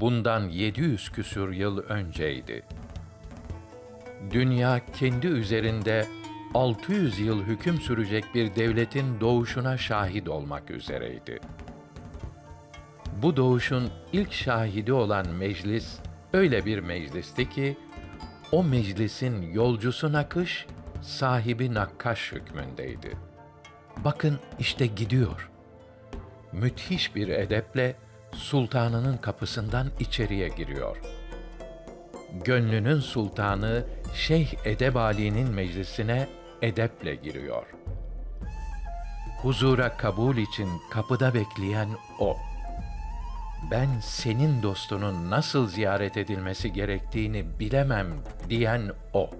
bundan 700 küsür yıl önceydi. Dünya kendi üzerinde 600 yıl hüküm sürecek bir devletin doğuşuna şahit olmak üzereydi. Bu doğuşun ilk şahidi olan meclis öyle bir meclisti ki o meclisin yolcusu nakış, sahibi nakkaş hükmündeydi. Bakın işte gidiyor. Müthiş bir edeple sultanının kapısından içeriye giriyor. Gönlünün sultanı Şeyh Edebali'nin meclisine edeple giriyor. Huzura kabul için kapıda bekleyen o. Ben senin dostunun nasıl ziyaret edilmesi gerektiğini bilemem diyen o.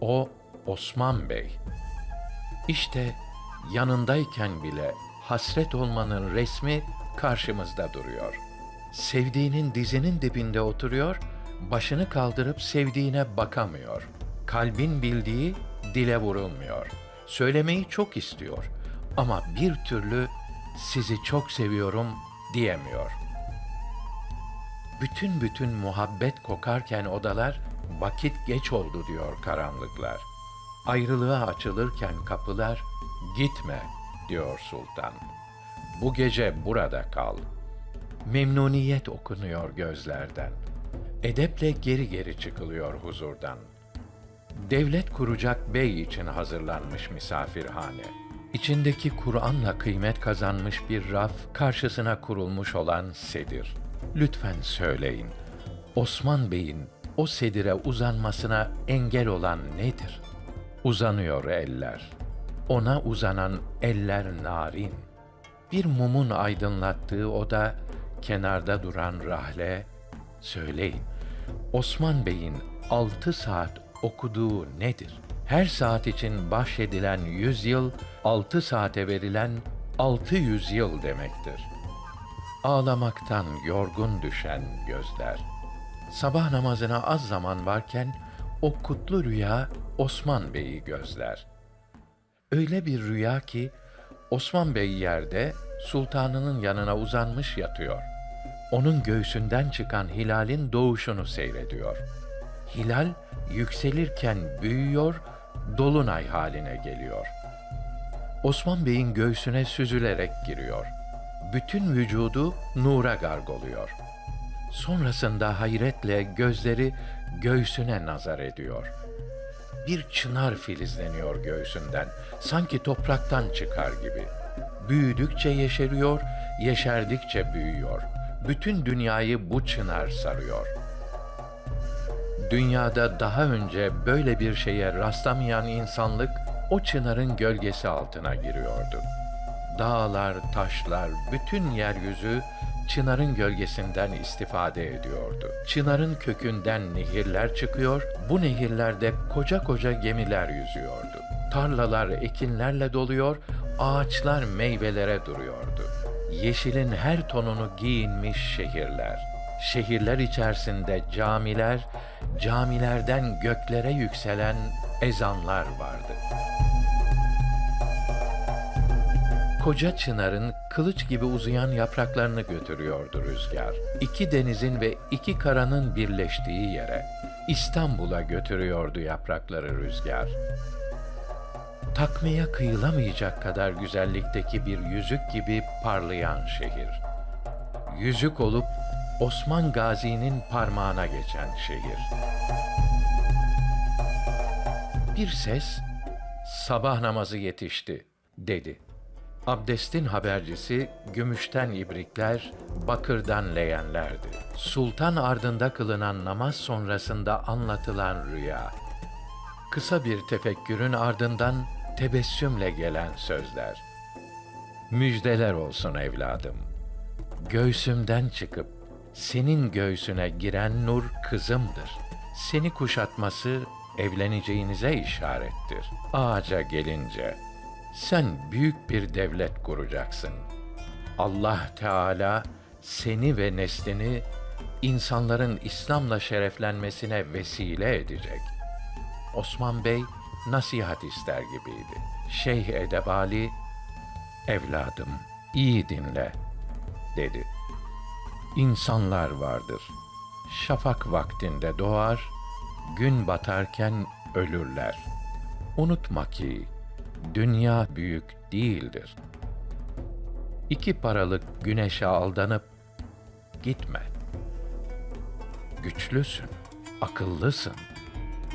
O Osman Bey. İşte yanındayken bile hasret olmanın resmi karşımızda duruyor. Sevdiğinin dizinin dibinde oturuyor, başını kaldırıp sevdiğine bakamıyor. Kalbin bildiği dile vurulmuyor. Söylemeyi çok istiyor ama bir türlü sizi çok seviyorum diyemiyor. Bütün bütün muhabbet kokarken odalar vakit geç oldu diyor karanlıklar. Ayrılığa açılırken kapılar gitme diyor sultan. Bu gece burada kal. Memnuniyet okunuyor gözlerden. Edeple geri geri çıkılıyor huzurdan. Devlet kuracak bey için hazırlanmış misafirhane. İçindeki Kur'an'la kıymet kazanmış bir raf karşısına kurulmuş olan sedir. Lütfen söyleyin. Osman Bey'in o sedire uzanmasına engel olan nedir? Uzanıyor eller. Ona uzanan eller narin. Bir mumun aydınlattığı oda, kenarda duran rahle, söyleyin. Osman Bey'in altı saat okuduğu nedir? Her saat için bahşedilen yüz yıl, altı saate verilen altı yüz yıl demektir. Ağlamaktan yorgun düşen gözler. Sabah namazına az zaman varken o kutlu rüya Osman Bey'i gözler. Öyle bir rüya ki Osman Bey yerde sultanının yanına uzanmış yatıyor. Onun göğsünden çıkan hilalin doğuşunu seyrediyor. Hilal yükselirken büyüyor, dolunay haline geliyor. Osman Bey'in göğsüne süzülerek giriyor. Bütün vücudu nura gargoluyor. Sonrasında hayretle gözleri göğsüne nazar ediyor. Bir çınar filizleniyor göğsünden, sanki topraktan çıkar gibi. Büyüdükçe yeşeriyor, yeşerdikçe büyüyor. Bütün dünyayı bu çınar sarıyor. Dünyada daha önce böyle bir şeye rastlamayan insanlık o çınarın gölgesi altına giriyordu. Dağlar, taşlar, bütün yeryüzü çınarın gölgesinden istifade ediyordu. Çınarın kökünden nehirler çıkıyor, bu nehirlerde koca koca gemiler yüzüyordu. Tarlalar ekinlerle doluyor, ağaçlar meyvelere duruyordu. Yeşilin her tonunu giyinmiş şehirler. Şehirler içerisinde camiler, camilerden göklere yükselen ezanlar vardı. Koca çınarın kılıç gibi uzayan yapraklarını götürüyordu rüzgar. İki denizin ve iki karanın birleştiği yere, İstanbul'a götürüyordu yaprakları rüzgar. Takmaya kıyılamayacak kadar güzellikteki bir yüzük gibi parlayan şehir. Yüzük olup Osman Gazi'nin parmağına geçen şehir. Bir ses, sabah namazı yetişti, dedi. Abdestin habercisi gümüşten ibrikler, bakırdan leyenlerdi. Sultan ardında kılınan namaz sonrasında anlatılan rüya. Kısa bir tefekkürün ardından tebessümle gelen sözler. Müjdeler olsun evladım. Göğsümden çıkıp senin göğsüne giren nur kızımdır. Seni kuşatması evleneceğinize işarettir. Ağaca gelince sen büyük bir devlet kuracaksın. Allah Teala seni ve neslini insanların İslam'la şereflenmesine vesile edecek. Osman Bey nasihat ister gibiydi. Şeyh Edebali, evladım iyi dinle dedi. İnsanlar vardır. Şafak vaktinde doğar, gün batarken ölürler. Unutma ki dünya büyük değildir. İki paralık güneşe aldanıp gitme. Güçlüsün, akıllısın,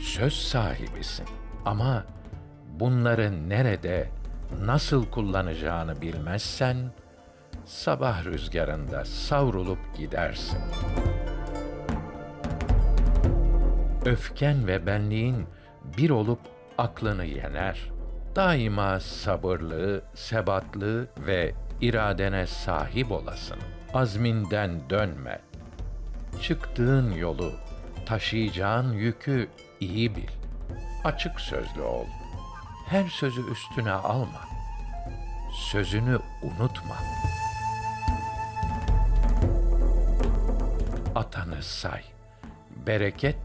söz sahibisin ama bunları nerede, nasıl kullanacağını bilmezsen sabah rüzgarında savrulup gidersin. Öfken ve benliğin bir olup aklını yener. Daima sabırlı, sebatlı ve iradene sahip olasın. Azminden dönme. Çıktığın yolu, taşıyacağın yükü iyi bil. Açık sözlü ol. Her sözü üstüne alma. Sözünü unutma. Atanı say. Bereket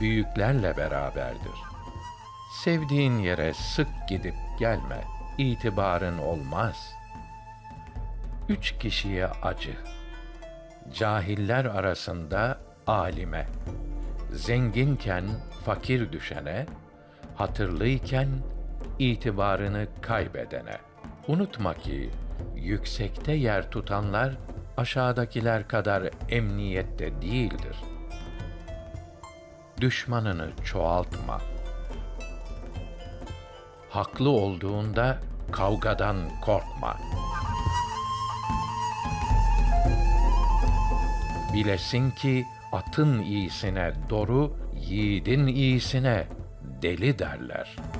büyüklerle beraberdir. Sevdiğin yere sık gidip gelme. İtibarın olmaz. Üç kişiye acı. Cahiller arasında alime. Zenginken fakir düşene, hatırlıyken itibarını kaybedene. Unutma ki yüksekte yer tutanlar aşağıdakiler kadar emniyette değildir. Düşmanını çoğaltma. Haklı olduğunda kavgadan korkma. Bilesin ki atın iyisine doru, yiğidin iyisine deli derler.''